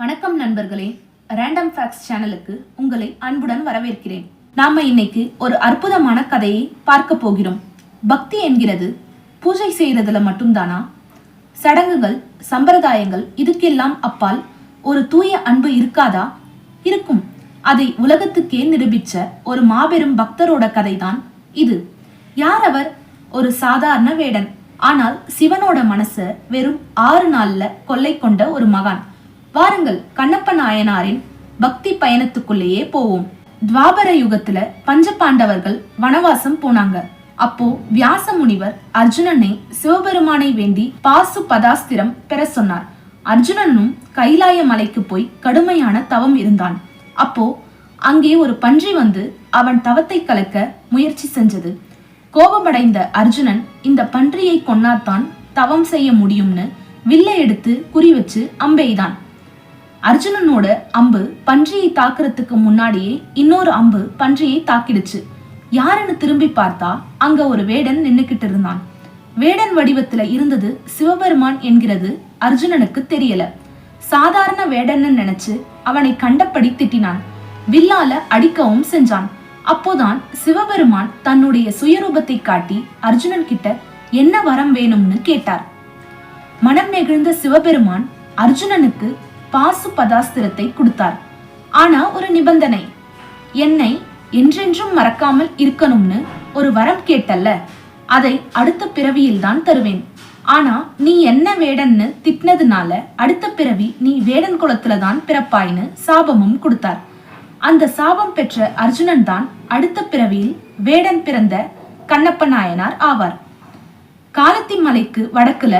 வணக்கம் நண்பர்களே. Random facts சேனலுக்கு உங்களை அன்புடன் வரவேற்கிறேன். நாம இன்னைக்கு ஒரு அற்புதமான கதையை பார்க்க போகிறோம். பக்தி என்கிறது பூஜை செய்யறதுல மட்டும்தானா? சடங்குகள் சம்பிரதாயங்கள் இதுக்கெல்லாம் அப்பால் ஒரு தூய அன்பு இருக்காதா? இருக்கும். அதை உலகத்துக்கே நிரூபிச்ச ஒரு மாபெரும் பக்தரோட கதைதான் இது. யார் அவர்? ஒரு சாதாரண வேடன். ஆனால் சிவனோட மனச வெறும் ஆறு நாள்ல கொள்ளை கொண்ட ஒரு மகான். வாருங்கள் கண்ணப்ப நாயனாரின் பக்தி பயணத்துக்குள்ளேயே போவோம். துவாபர யுகத்துல பஞ்சபாண்டவர்கள் வனவாசம் போனாங்க. அப்போ வியாச முனிவர் அர்ஜுனனை சிவபெருமானை வேண்டி பாசு பதாஸ்திரம் பெற சொன்னார். அர்ஜுனனும் கைலாய மலைக்கு போய் கடுமையான தவம் இருந்தான். அப்போ அங்கே ஒரு பன்றி வந்து அவன் தவத்தை கலக்க முயற்சி செஞ்சது. கோபமடைந்த அர்ஜுனன் இந்த பன்றியை கொன்னாத்தான் தவம் செய்ய முடியும்னு வில்லை எடுத்து குறி வச்சு அம்பெய்தான். அர்ஜுனனோட அம்பு பன்றியை தாக்குறதுக்கு முன்னாடியே இன்னொரு அம்பு பன்றியை தாக்கிடுச்சு. யாருன்னு திரும்பி பார்த்தா அங்க ஒரு வேடன் நின்னுக்கிட்டு இருந்தான். வேடன் வடிவத்துல இருந்தது சிவபெருமான் என்கிறது அர்ஜுனனுக்கு தெரியல. சாதாரண வேடன்னு நினைச்சு அவனை கண்டபடி திட்டினான். வில்லால அடிக்கவும் செஞ்சான். அப்போதான் சிவபெருமான் தன்னுடைய சுயரூபத்தை காட்டி அர்ஜுனன் கிட்ட என்ன வரம் வேணும்னு கேட்டார். மனம் நெகிழ்ந்த சிவபெருமான் அர்ஜுனனுக்கு பாசு பதாஸ்திரத்தை கொடுத்தார். ஆனா ஒரு நிபந்தனை. என்னை என்றென்றும் மறக்காமல் இருக்கணும்னு ஒரு வரம் கேட்டல்ல. அதை அடுத்த பிறவியில் தான் தருவேன். ஆனா நீ என்ன வேடன்னு திட்டினதுனால அடுத்த பிறவி நீ வேடன் குளத்துல தான் பிறப்பாயின்னு சாபமும் கொடுத்தார். அந்த சாபம் பெற்ற அர்ஜுனன் தான் அடுத்த பிறவியில் வேடன் பிறந்த கண்ணப்ப நாயனார் ஆவார். காலத்தி மலைக்கு வடக்குல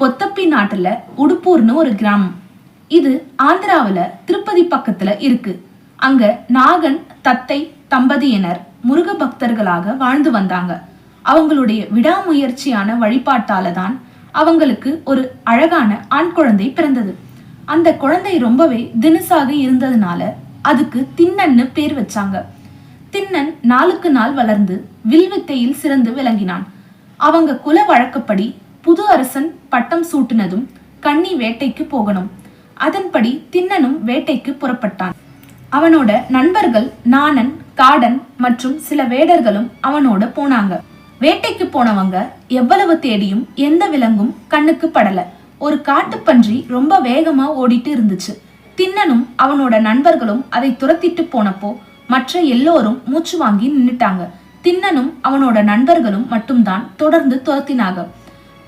பொத்தப்பி நாட்டுல உடுப்பூர்னு ஒரு கிராமம். இது ஆந்திராவுல திருப்பதி பக்கத்துல இருக்கு. அங்க நாகன் தத்தை தம்பதியினர் முருக பக்தர்களாக வாழ்ந்து வந்தாங்க. அவங்களுடைய விடாமுயற்சியான வழிபாட்டால தான் அவங்களுக்கு ஒரு அழகான ஆண் குழந்தை பிறந்தது. அந்த குழந்தை ரொம்பவே தினுசாக இருந்ததுனால அதுக்கு தின்னன்னு பேர் வச்சாங்க. தின்னன் நாளுக்கு நாள் வளர்ந்து வில்வித்தையில் சிறந்து விளங்கினான். அவங்க குல வழக்கப்படி புது அரசன் பட்டம் சூட்டினதும் கன்னி வேட்டைக்கு போகணும். அதன்படி திண்ணனும் வேட்டைக்கு புறப்பட்டான். அவனோட நண்பர்கள் நாணன் காடன் மற்றும் சில வேடர்களும் அவனோட போனாங்க. வேட்டைக்கு போனவங்க எவ்வளவு தேடியும் எந்த விலங்கும் கண்ணுக்கு படல. ஒரு காட்டுப்பன்றி ரொம்ப வேகமா ஓடிட்டு இருந்துச்சு. திண்ணனும் அவனோட நண்பர்களும் அதை துரத்திட்டு போனப்போ மற்ற எல்லோரும் மூச்சு வாங்கி நின்னுட்டாங்க. திண்ணனும் அவனோட நண்பர்களும் மட்டும்தான் தொடர்ந்து துரத்தினாங்க.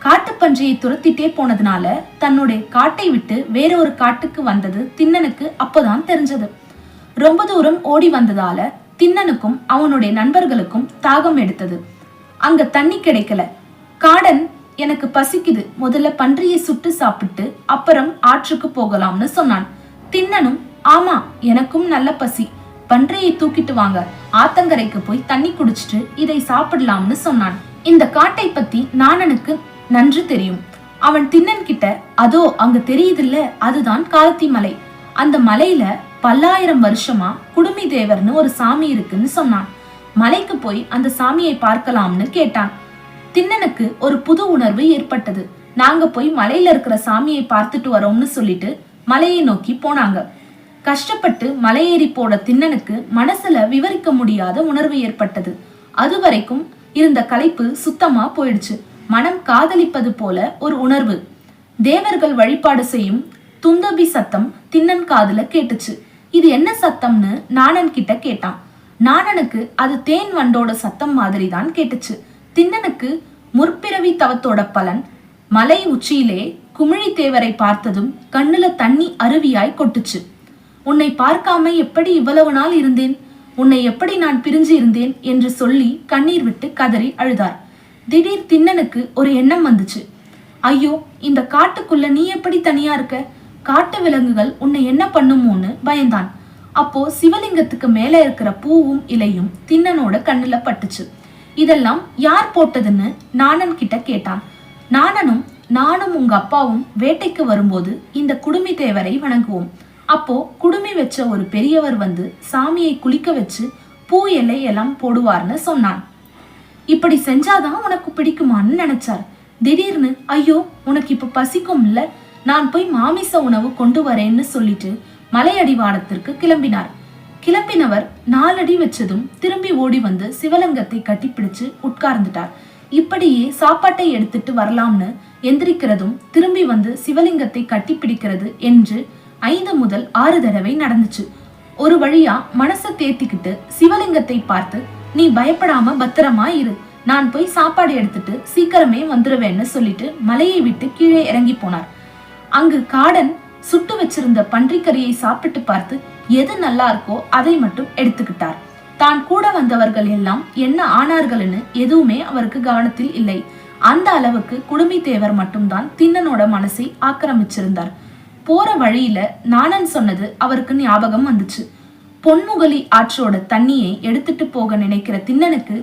காட்டுப்பன்றியை துரத்திட்டே போனதுனால தன்னுடைய காட்டை விட்டு வேற ஒரு காட்டுக்கு வந்தது தின்னனுக்கு அப்போதான் தெரிஞ்சது. ரொம்ப தூரம் ஓடி வந்ததால தின்னனுக்கும் அவனுடைய நண்பர்களுக்கும் தாகம் எடுத்தது. அங்க தண்ணி கிடைக்கல. காடன் எனக்கு பசிக்குது. முதல்ல பன்றியை சுட்டு சாப்பிட்டு அப்புறம் ஆற்றுக்கு போகலாம்னு சொன்னான். தின்னனும் ஆமா எனக்கும் நல்ல பசி. பன்றியை தூக்கிட்டு வாங்க. ஆத்தங்கரைக்கு போய் தண்ணி குடிச்சிட்டு இதை சாப்பிடலாம்னு சொன்னான். இந்த காட்டை பத்தி நாணனுக்கு நன்று தெரியும். அவன் திண்ணன் கிட்ட அதோ அங்க தெரியுதுல்ல அதுதான் காலத்தி மலை. அந்த மலையில பல்லாயிரம் வருஷமா குடுமி தேவர்னு ஒரு சாமி இருக்குன்னு சொன்னான். மலைக்கு போய் அந்த சாமியை பார்க்கலாம்னு கேட்டான். திண்ணனுக்கு ஒரு புது உணர்வு ஏற்பட்டது. நாங்க போய் மலையில இருக்கிற சாமியை பார்த்துட்டு வரோம்னு சொல்லிட்டு மலையை நோக்கி போனாங்க. கஷ்டப்பட்டு மலையேறி போன திண்ணனுக்கு மனசுல விவரிக்க முடியாத உணர்வு ஏற்பட்டது. அது வரைக்கும் இருந்த களைப்பு சுத்தமா போயிடுச்சு. மனம் காதலிப்பது போல ஒரு உணர்வு. தேவர்கள் வழிபாடு செய்யும் துந்தபி சத்தம் தின்னன் காதுல கேட்டுச்சு. இது என்ன சத்தம்னு நாணன் கிட்ட கேட்டான். நாணனுக்கு அது தேன் வண்டோட சத்தம் மாதிரி தான் கேட்டுச்சு. தின்னனுக்கு முற்பிறவி தவத்தோட பலன் மலை உச்சியிலே குமிழி தேவரை பார்த்ததும் கண்ணுல தண்ணி அருவியாய் கொட்டுச்சு. உன்னை பார்க்காம எப்படி இவ்வளவு நாள் இருந்தேன்? உன்னை எப்படி நான் பிரிஞ்சு இருந்தேன்? என்று சொல்லி கண்ணீர் விட்டு கதறி அழுதார். திடீர் திண்ணனுக்கு ஒரு எண்ணம் வந்துச்சு. ஐயோ இந்த காட்டுக்குள்ள நீ எப்படி தனியா இருக்க? காட்டு விலங்குகள் உன்னை என்ன பண்ணுமோன்னு பயந்தான். அப்போ சிவலிங்கத்துக்கு மேல இருக்கிற பூவும் இலையும் திண்ணனோட கண்ணுல பட்டுச்சு. இதெல்லாம் யார் போட்டதுன்னு நாணன் கிட்ட கேட்டான். நாணனும் நானும் உங்க அப்பாவும் வேட்டைக்கு வரும்போது இந்த குடுமி தேவரை வணங்குவோம். அப்போ குடுமி வச்ச ஒரு பெரியவர் வந்து சாமியை குளிக்க வச்சு பூ இலை எல்லாம் போடுவார்னு சொன்னான். இப்படி செஞ்சாதான் உனக்கு பிடிக்குமான்னு நினைச்சார். திடீர்னு ஐயோ உனக்கு இப்ப பசிக்கும் நான் போய் மாமிச உணவு கொண்டு வரேன்னு சொல்லிட்டு மலையடிவாரத்திற்கு கிளம்பினார். கிளம்பினவர் நாலடி வச்சதும் திரும்பி ஓடி வந்து சிவலிங்கத்தை கட்டிப்பிடிச்சு உட்கார்ந்துட்டார். இப்படியே சாப்பாட்டை எடுத்துட்டு வரலாம்னு எந்திரிக்கிறதும் திரும்பி வந்து சிவலிங்கத்தை கட்டிப்பிடிக்கிறது என்று ஐந்து முதல் ஆறு தடவை நடந்துச்சு. ஒரு வழியா மனசை தேத்திக்கிட்டு சிவலிங்கத்தை பார்த்து நீ பயப்படாம பத்திரமா இரு. நான் போய் சாப்பாடு எடுத்துட்டு சீக்கிரமே வந்துருவேன்னு சொல்லிட்டு மலையை விட்டு கீழே இறங்கி போனார். அங்கு காடன் சுட்டு வச்சிருந்த பன்றிக்கறியை சாப்பிட்டு பார்த்து எது நல்லா இருக்கோ அதை மட்டும் எடுத்துக்கிட்டார். தான் கூட வந்தவர்கள் எல்லாம் என்ன ஆனார்கள்னு எதுவுமே அவருக்கு கவனத்தில் இல்லை. அந்த அளவுக்கு குடுமி தேவர் மட்டும்தான் திண்ணனோட மனசை ஆக்கிரமிச்சிருந்தார். போற வழியில நானன் சொன்னது அவருக்கு ஞாபகம் வந்துச்சு. பொன்முகலி ஆற்றோட தண்ணியை எடுத்துட்டு போக நினைக்கிற திண்ணனுக்கு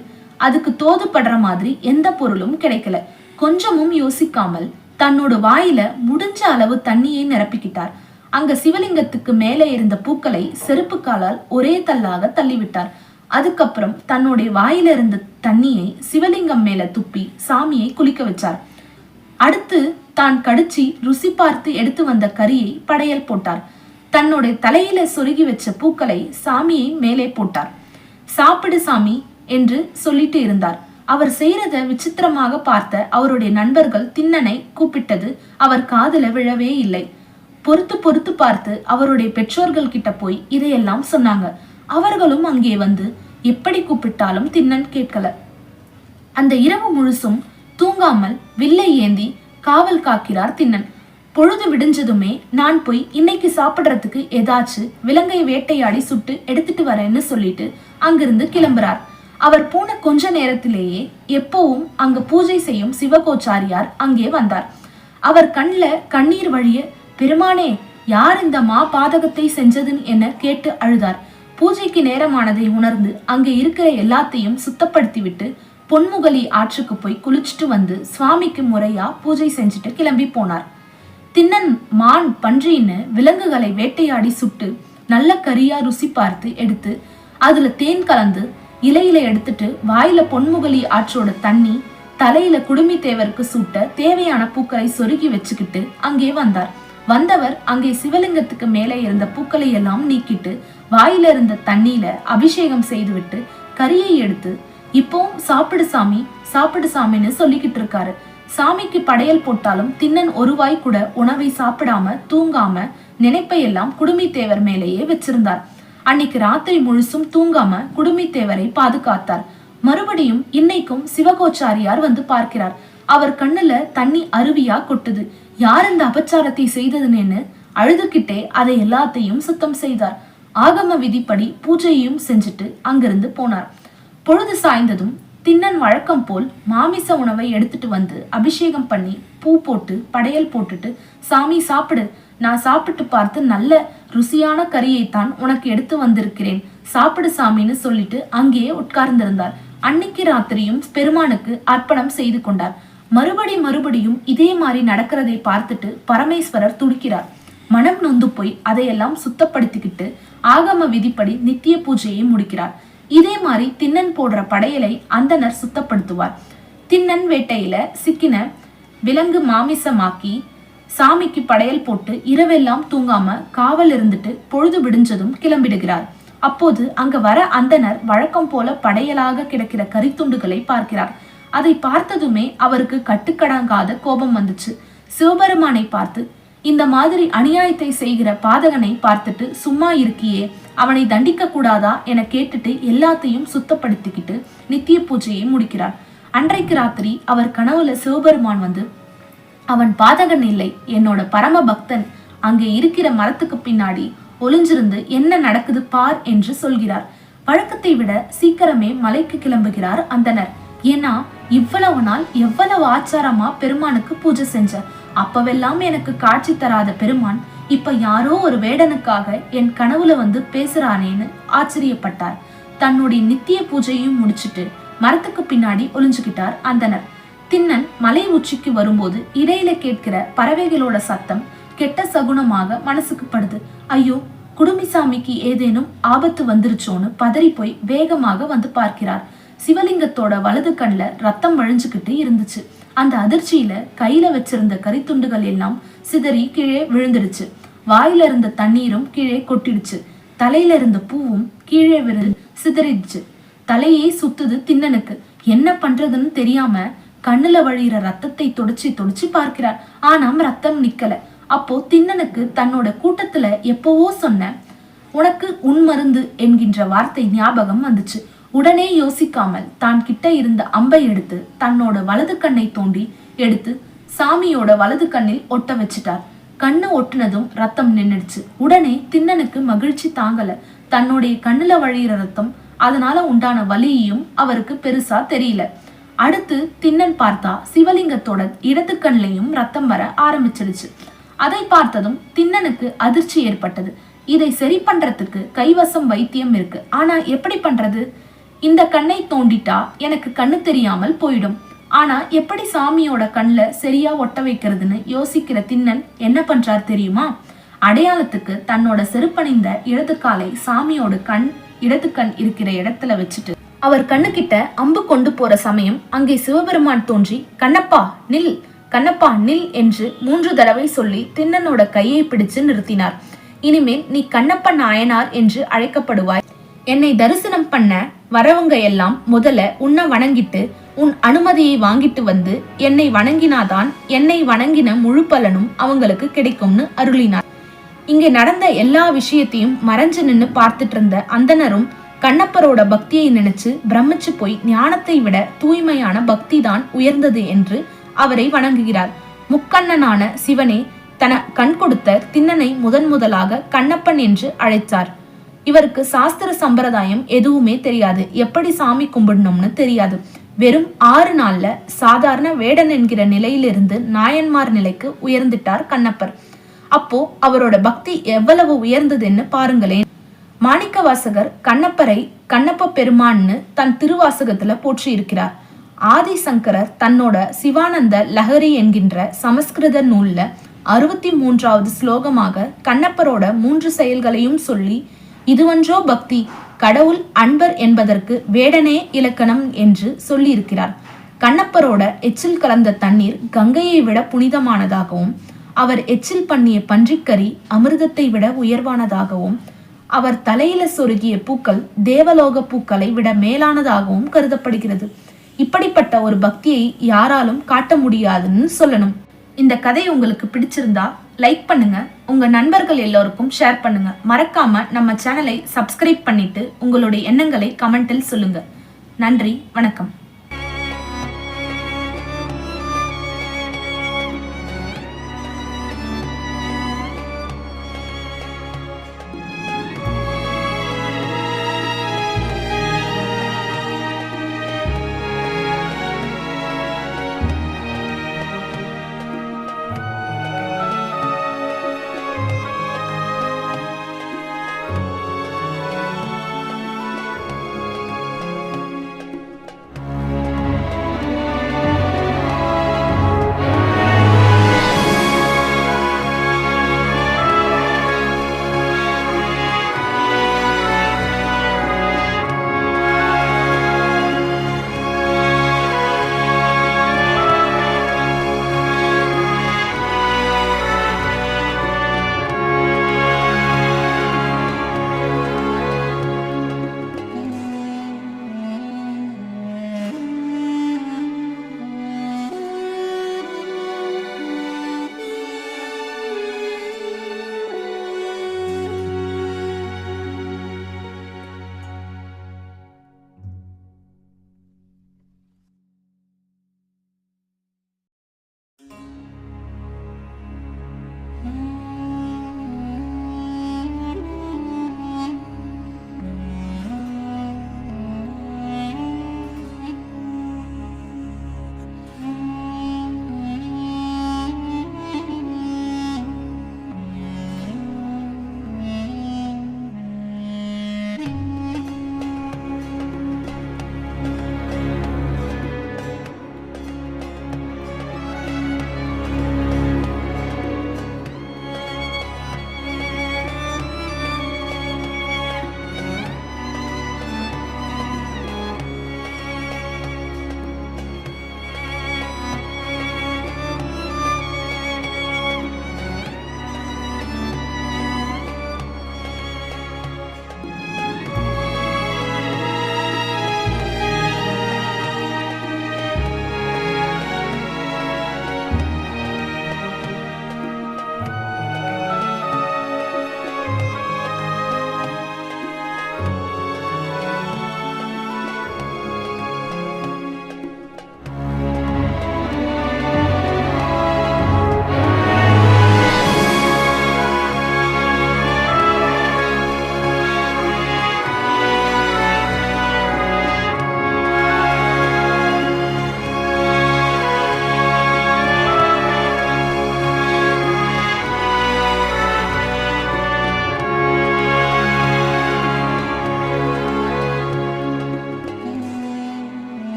அதுக்கு தோதுபடுற மாதிரி எந்த பொருளும் கிடைக்கல. கொஞ்சமும் யோசிக்காமல் தன்னோட வாயில முடிஞ்ச அளவு தண்ணியை நிரப்பிக்கிட்டார். அங்க சிவலிங்கத்துக்கு மேலே இருந்த பூக்களை செருப்பு காலால் ஒரே தள்ளாக தள்ளிவிட்டார். அதுக்கப்புறம் தன்னுடைய வாயில இருந்த தண்ணியை சிவலிங்கம் மேல துப்பி சாமியை குளிக்க வச்சார். அடுத்து தான் கடிச்சி ருசி பார்த்து எடுத்து வந்த கறியை படையல் போட்டார். தன்னுடைய தலையில சொருகி வச்ச பூக்களை சாமியை மேலே போட்டார். சாப்பிடு சாமி என்று சொல்லிட்டு இருந்தார். அவர் செய்யறத விசித்திரமாக பார்த்த அவருடைய நண்பர்கள் திண்ணனை கூப்பிட்டது அவர் காதுல விழவே இல்லை. பொறுத்து பொறுத்து பார்த்து அவருடைய பெற்றோர்கள் கிட்ட போய் இதையெல்லாம் சொன்னாங்க. அவர்களும் அங்கே வந்து எப்படி கூப்பிட்டாலும் தின்னன் கேட்கல. அந்த இரவு முழுசும் தூங்காமல் வில்லை ஏந்தி காவல் காக்கிறார் தின்னன். பொழுது விடிஞ்சதுமே நான் போய் இன்னைக்கு சாப்பிடுறதுக்கு ஏதாச்சு விலங்கை வேட்டையாடி சுட்டு எடுத்துட்டு வரேன்னு சொல்லிட்டு அங்கிருந்து கிளம்புறார். அவர் போன கொஞ்ச நேரத்திலேயே எப்பவும் அங்கு பூஜை செய்யும் சிவகோச்சாரியார் அங்கே வந்தார். அவர் கண்ல கண்ணீர் வழிய பெருமானே யார் இந்த மா பாதகத்தை செஞ்சதுன்னு என கேட்டு அழுதார். பூஜைக்கு நேரமானதை உணர்ந்து அங்கே இருக்கிற எல்லாத்தையும் சுத்தப்படுத்திவிட்டு பொன்முகலி ஆற்றுக்கு போய் குளிச்சுட்டு வந்து சுவாமிக்கு முறையா பூஜை செஞ்சுட்டு கிளம்பி போனார். தின்னன் மான் பன்றின்னு விலங்குகளை வேட்டையாடி சுட்டு நல்ல கரியா ருசி பார்த்து எடுத்து அதுல தேன் கலந்து இலையில எடுத்துட்டு வாயில பொன்முகலி ஆற்றோட தண்ணி தலையில குடுமி தேவருக்கு சூட்ட தேவையான பூக்களை சொருகி வச்சுக்கிட்டு அங்கே வந்தார். வந்தவர் அங்கே சிவலிங்கத்துக்கு மேலே இருந்த பூக்களை எல்லாம் நீக்கிட்டு வாயில இருந்த தண்ணியில அபிஷேகம் செய்துவிட்டு கரியை எடுத்து இப்போவும் சாப்பிடு சாமி சாப்பிடு சாமின்னு சொல்லிக்கிட்டு இருக்காரு. சாமிக்கு படையல் போட்டாலும் திண்ணன் ஒருவாய் கூட உணவை சாப்பிடாம தூங்காம நினைப்பையெல்லாம் குடுமித்தேவர் மேலேயே வச்சிருந்தார். அன்னைக்கு ராத்திரி முழுசும் தூங்காம குடுமித்தேவரை பாதுகாத்தார். மறுபடியும் இன்னைக்கும் சிவகோச்சாரியார் வந்து பார்க்கிறார். அவர் கண்ணுல தண்ணி அருவியா கொட்டுது. யார் இந்த அபச்சாரத்தை செய்ததுன்னு அழுதுகிட்டே அதை எல்லாத்தையும் சுத்தம் செய்தார். ஆகம விதிப்படி பூஜையையும் செஞ்சுட்டு அங்கிருந்து போனார். பொழுது சாய்ந்ததும் திண்ணன் வழக்கம் போல் மாமிச உணவை எடுத்துட்டு வந்து அபிஷேகம் பண்ணி பூ போட்டு படையல் போட்டுட்டு சாமி சாப்பிடு. நான் சாப்பிட்டு பார்த்து நல்ல ருசியான கறியைத்தான் உனக்கு எடுத்து வந்திருக்கிறேன். சாப்பிடு சாமின்னு சொல்லிட்டு அங்கேயே உட்கார்ந்திருந்தார். அன்னைக்கு ராத்திரியும் பெருமானுக்கு அர்ப்பணம் செய்து கொண்டார். மறுபடி மறுபடியும் இதே மாதிரி நடக்கிறதை பார்த்துட்டு பரமேஸ்வரர் துடிக்கிறார். மனம் நொந்து போய் அதையெல்லாம் சுத்தப்படுத்திக்கிட்டு ஆகம விதிப்படி நித்திய பூஜையை முடிக்கிறார். இதே மாதிரி திண்ணன் போடுற படையலை அந்தனர் சுத்தப்படுத்துவார். திண்ணன் வேட்டையில சிக்கின விலங்கு மாமிசமாக்கி சாமிக்கு படையல் போட்டு இரவெல்லாம் தூங்காம காவல் இருந்துட்டு பொழுது விடிஞ்சதும் கிளம்பிடுகிறார். அப்போது அங்க வர அந்தனர் வழக்கம் போல படையலாக கிடக்கிற கரித்துண்டுகளை பார்க்கிறார். அதை பார்த்ததுமே அவருக்கு கட்டுக்கடங்காத கோபம் வந்துச்சு. சிவபெருமானை பார்த்து இந்த மாதிரி அநியாயத்தை செய்கிற பாதகனை பார்த்துட்டு சும்மா இருக்கியே அவனை தண்டிக்க கூடாதா என கேட்டுட்டு எல்லாத்தையும் சுத்தப்படுத்திக்கிட்டு நித்திய பூஜையை முடிக்கிறார். அன்றைக்கு ராத்திரி அவர் கனவுல சிவபெருமான் வந்து அவன் பாதகன் இல்லை என்னோட பரம பக்தன் அங்கே இருக்கிற மரத்துக்கு பின்னாடி ஒளிஞ்சிருந்து என்ன நடக்குது பார் என்று சொல்கிறார். வழக்கத்தை விட சீக்கிரமே மலைக்கு கிளம்புகிறார் அந்தனர் ஏன்னா இவ்வளவு நாள் எவ்வளவு ஆச்சாரமா பெருமானுக்கு பூஜை செஞ்ச அப்பவெல்லாம் எனக்கு காட்சி தராத பெருமான் இப்ப யாரோ ஒரு வேடனுக்காக என் கனவுல வந்து பேசுறானேன்னு ஆச்சரியப்பட்டார். தன்னுடைய நித்திய பூஜையும் முடிச்சிட்டு மரத்துக்கு பின்னாடி ஒளிஞ்சுக்கிட்டார் அந்தனர் தின்னன் மலை உச்சிக்கு வரும்போது இடையில கேட்கிற பறவைகளோட சத்தம் கெட்ட சகுனமாக மனசுக்கு படுது. ஐயோ குடுமிசாமிக்கு ஏதேனும் ஆபத்து வந்துருச்சோன்னு பதறி போய் வேகமாக வந்து பார்க்கிறார். சிவலிங்கத்தோட வலது கண்ல ரத்தம் வழிஞ்சுக்கிட்டு இருந்துச்சு. அந்த அதிர்ச்சியில கையில வச்சிருந்த கரித்துண்டுகள் எல்லாம் சிதறி கீழே விழுந்துடுச்சு. வாயில இருந்த தண்ணீரும் கீழே கொட்டிடுச்சு. தலையில இருந்த பூவும் கீழே விழு சிதறிடுச்சு. தலையே சுத்துது திண்ணனுக்கு என்ன பண்றதுன்னு தெரியாம கண்ணுல வழியிற ரத்தத்தை தொடச்சி தொடச்சி பார்க்கிறார். ஆனாம் ரத்தம் நிக்கல. அப்போ திண்ணனுக்கு தன்னோட கூட்டத்துல எப்பவோ சொன்ன உனக்கு உன் மருந்து என்கின்ற வார்த்தை ஞாபகம் வந்துச்சு. உடனே யோசிக்காமல் தான் கிட்ட இருந்த அம்பை எடுத்து தன்னோட வலது கண்ணை தோண்டி எடுத்து சாமியோட வலது கண்ணில் ஒட்ட வச்சிட்டார். கண்ணு ஒட்டுனதும் ரத்தம் நின்னுடுச்சு. உடனே தின்னனுக்கு மகிழ்ச்சி தாங்கல. தன்னுடைய கண்ணுல வழியிற ரத்தம் அதனால உண்டான வலியையும் அவருக்கு பெருசா தெரியல. அடுத்து தின்னன் பார்த்தா சிவலிங்கத்தோட இடது கண்லையும் ரத்தம் வர ஆரம்பிச்சிடுச்சு அதை பார்த்ததும் திண்ணனுக்கு அதிர்ச்சி ஏற்பட்டது. இதை சரி பண்றதுக்கு கைவசம் வைத்தியம் இருக்கு. ஆனா எப்படி பண்றது? இந்த கண்ணை தோண்டிட்டா எனக்கு கண்ணு தெரியாமல் போயிடும். ஆனா எப்படி சாமியோட கண்ணில் சரியா ஒட்ட வைக்கிறதுன்னு யோசிக்கிற திண்ணன் என்ன பண்றார் தெரியுமா? அடையாளத்துக்கு தன்னோட செருப்பணிந்த இடது காலை சாமியோட கண் இடது கண் இருக்கிற இடத்துல வச்சுட்டு அவர் கண்ணுக்கிட்ட அம்பு கொண்டு போற சமயம் அங்கே சிவபெருமான் தோன்றி கண்ணப்பா நில் கண்ணப்பா நில் என்று மூன்று தடவை சொல்லி திண்ணனோட கையை பிடிச்சு நிறுத்தினார். இனிமேல் நீ கண்ணப்ப நாயனார் என்று அழைக்கப்படுவாய். என்னை தரிசனம் பண்ண வரவங்க எல்லாம் முதல்ல உன்னை வணங்கிட்டு உன் அனுமதியை வாங்கிட்டு வந்து என்னை வணங்கினாதான் என்னை வணங்கின முழு பலனும் அவங்களுக்கு கிடைக்கும்னு அருளினார். இங்கே நடந்த எல்லா விஷயத்தையும் மறைஞ்சு நின்னு பார்த்துட்டு இருந்த அந்தனரும் கண்ணப்பரோட பக்தியை நினைச்சு பிரமிச்சு போய் ஞானத்தை விட தூய்மையான பக்தி தான் உயர்ந்தது என்று அவரை வணங்குகிறார். முக்கண்ணனான சிவனே தன கண் கொடுத்த திண்ணனை முதன் முதலாக கண்ணப்பன் என்று அழைத்தார். இவருக்கு சாஸ்திர சம்பிரதாயம் எதுவுமே தெரியாது. எப்படி சாமி கும்பிடணும்னு தெரியாது. வெறும் ஆறு நாள்ல சாதாரண வேடன் என்கிற நிலையிலிருந்து நாயன்மார் நிலைக்கு உயர்ந்துட்டார் கண்ணப்பர். அப்போ அவரோட பக்தி எவ்வளவு உயர்ந்ததுன்னு பாருங்களேன். மாணிக்கவாசகர் கண்ணப்பரை கண்ணப்ப பெருமான்னு தன் திருவாசகத்துல போற்றி இருக்கிறார் ஆதிசங்கரர் தன்னோட சிவானந்த லஹரி என்கின்ற சமஸ்கிருத நூல்ல அறுபத்தி மூன்றாவது ஸ்லோகமாக கண்ணப்பரோட மூன்று செயல்களையும் சொல்லி இதுவன்றோ பக்தி கடவுள் அன்பர் என்பதற்கு வேடனே இலக்கணம் என்று சொல்லியிருக்கிறார். கண்ணப்பரோட எச்சில் கலந்த தண்ணீர் கங்கையை விட புனிதமானதாகவும் அவர் எச்சில் பண்ணிய பன்றிக்கறி அமிர்தத்தை விட உயர்வானதாகவும் அவர் தலையில சொருகிய பூக்கள் தேவலோக பூக்களை விட மேலானதாகவும் கருதப்படுகிறது. இப்படிப்பட்ட ஒரு பக்தியை யாராலும் காட்ட முடியாதுன்னு சொல்லணும். இந்த கதை உங்களுக்கு பிடிச்சிருந்தா லைக் பண்ணுங்க. உங்க நண்பர்கள் எல்லோருக்கும் ஷேர் பண்ணுங்க. மறக்காம நம்ம சேனலை சப்ஸ்கிரைப் பண்ணிட்டு உங்களுடைய எண்ணங்களை கமெண்டில் சொல்லுங்க. நன்றி வணக்கம்.